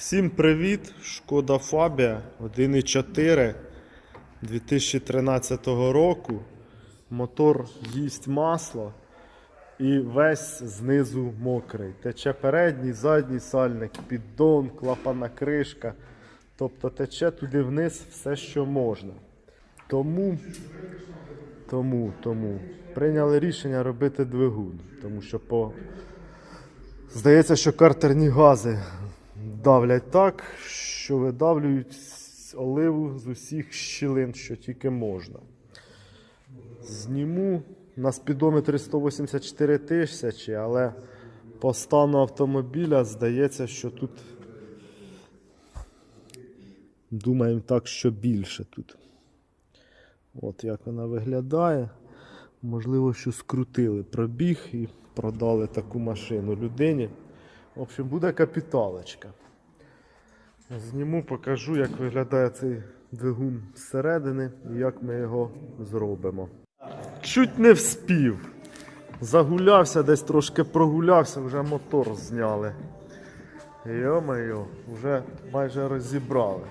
Всім привіт! Шкода Фабія 1.4 2013 року. Мотор їсть масло і весь знизу мокрий. Тече передній, задній сальник, піддон, клапана кришка. Тобто тече туди вниз все, що можна. Тому, тому, тому прийняли рішення робити двигун. Тому що по Здається, що картерні гази давлять так, що видавлюють оливу з усіх щілин, що тільки можна. Зніму на спідометрі 184 тисячі, але по стану автомобіля здається, що тут думаємо так, що більше тут. От як вона виглядає. Можливо, що скрутили пробіг і продали таку машину людині. В общем, буде капіталочка. Зніму, покажу, як виглядає цей двигун зсередини і як ми його зробимо. Чуть не вспів. Загулявся, десь трошки прогулявся, вже мотор зняли. Йо-моє, вже майже розібрали.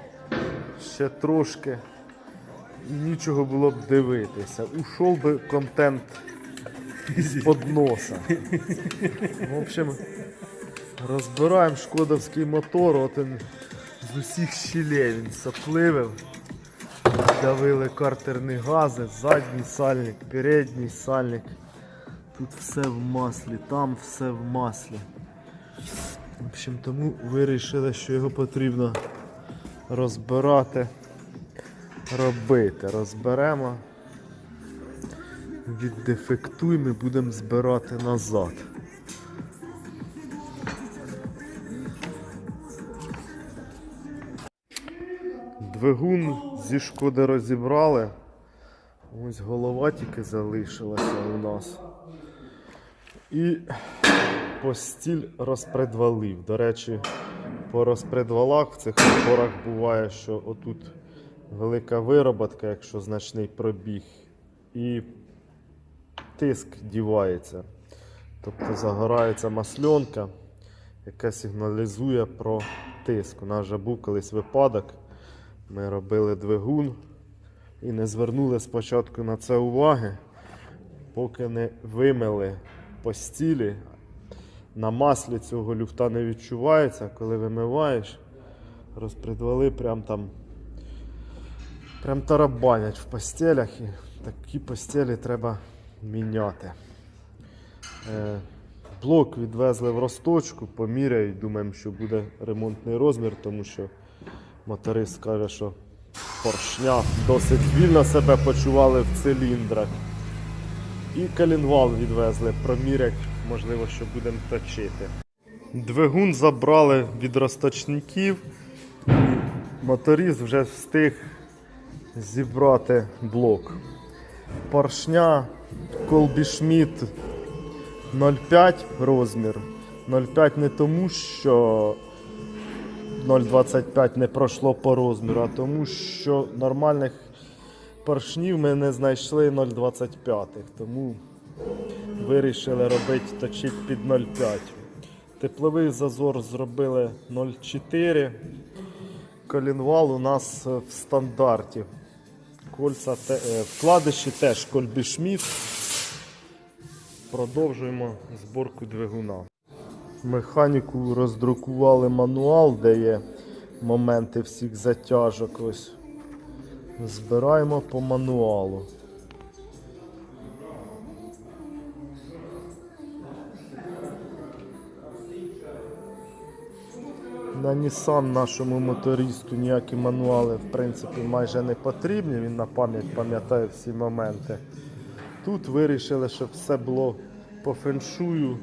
Ще трошки і нічого було б дивитися. Ушов би контент з-под носа. В общем, розбираємо шкодовський мотор, от він з усіх щілей він сопливив. Давили картерні гази, задній сальник, передній сальник. Тут все в маслі, там все в маслі. В общем, тому вирішили, що його потрібно розбирати робити. Розберемо, віддефектуємо і будемо збирати назад. Двигун зі шкоди розібрали. Ось голова тільки залишилася у нас. І постіль розпредвалив. До речі, по розпредвалах в цих моторах буває, що отут велика вироботка, якщо значний пробіг, і тиск дівається. Тобто загорається масленка, яка сигналізує про тиск. У нас вже був колись випадок. Ми робили двигун і не звернули спочатку на це уваги, поки не вимили постілі. На маслі цього люфта не відчувається, коли вимиваєш, розпредвали прям там прям тарабанять в постелях і такі постелі треба міняти. Е, блок відвезли в розточку, поміряють, думаємо, що буде ремонтний розмір, тому що моторист каже, що поршня досить вільно себе почували в циліндрах. І калінвал відвезли, промірять, можливо, що будемо точити. Двигун забрали від розточників. І моторист вже встиг зібрати блок. Поршня Schmidt 0,5 розмір. 0,5 не тому, що 0,25 не пройшло по розміру, а тому, що нормальних поршнів ми не знайшли 0,25. Тому вирішили робити точити під 0,5. Тепловий зазор зробили 0,4. Колінвал у нас е, в стандарті. Кольця те, е, вкладиші теж Кольбі Шміт. Продовжуємо зборку двигуна. Механіку роздрукували мануал, де є моменти всіх затяжок. Ось. Збираємо по мануалу. На Nissan нашому мотористу ніякі мануали в принципі майже не потрібні, він на пам'ять пам'ятає всі моменти. Тут вирішили, щоб все було по феншую,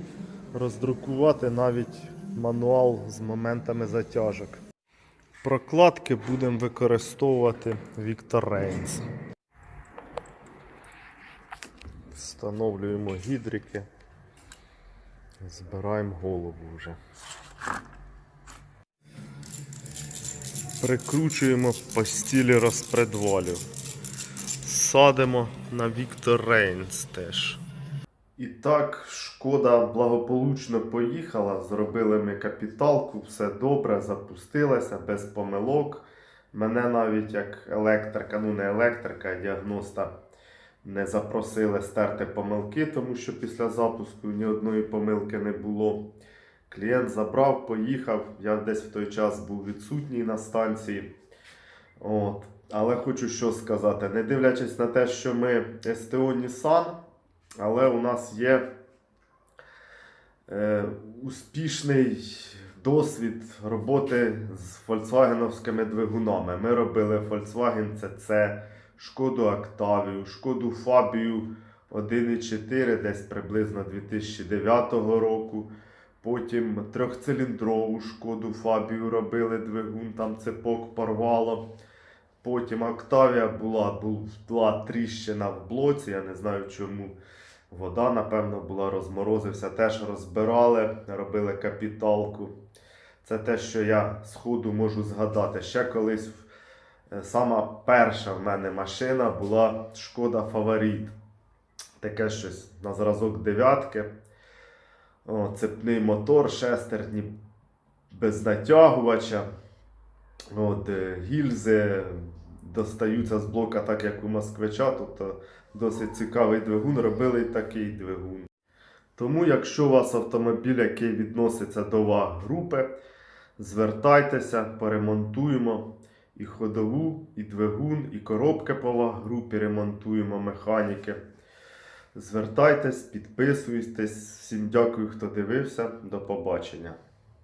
роздрукувати навіть мануал з моментами затяжок. Прокладки будемо використовувати Victor Reigns. Встановлюємо гідрики, збираємо голову вже. Прикручуємо по стілі розпредвалів. Садимо на Victor Reigns теж. І так, шкода. Благополучно поїхала, зробили ми капіталку, все добре, запустилася без помилок. Мене навіть як електрика, ну не електрика, а діагноста не запросили стерти помилки, тому що після запуску ні одної помилки не було. Клієнт забрав, поїхав. Я десь в той час був відсутній на станції. От. Але хочу що сказати, не дивлячись на те, що ми СТО Nissan, але у нас є успішний досвід роботи з фольксвагеновськими двигунами. Ми робили Volkswagen CC, Шкоду Octavia, Шкоду Фабію 1.4 десь приблизно 2009 року. Потім трьохциліндрову шкоду Фабію робили двигун, там цепок порвало. Потім Октавія була, бу- була тріщина в блоці, я не знаю чому. Вода, напевно, була розморозився. Теж розбирали, робили капіталку. Це те, що я з ходу можу згадати. Ще колись е, сама перша в мене машина була шкода Фаворит. Таке щось на зразок дев'ятки. О, цепний мотор, шестерні без натягувача. От, е, гільзи достаються з блока так, як у москвича, тобто досить цікавий двигун, робили такий двигун. Тому, якщо у вас автомобіль, який відноситься до ваг групи, звертайтеся, поремонтуємо і ходову, і двигун, і коробки по ваг групі ремонтуємо механіки. Звертайтесь, підписуйтесь. Всім дякую, хто дивився. До побачення.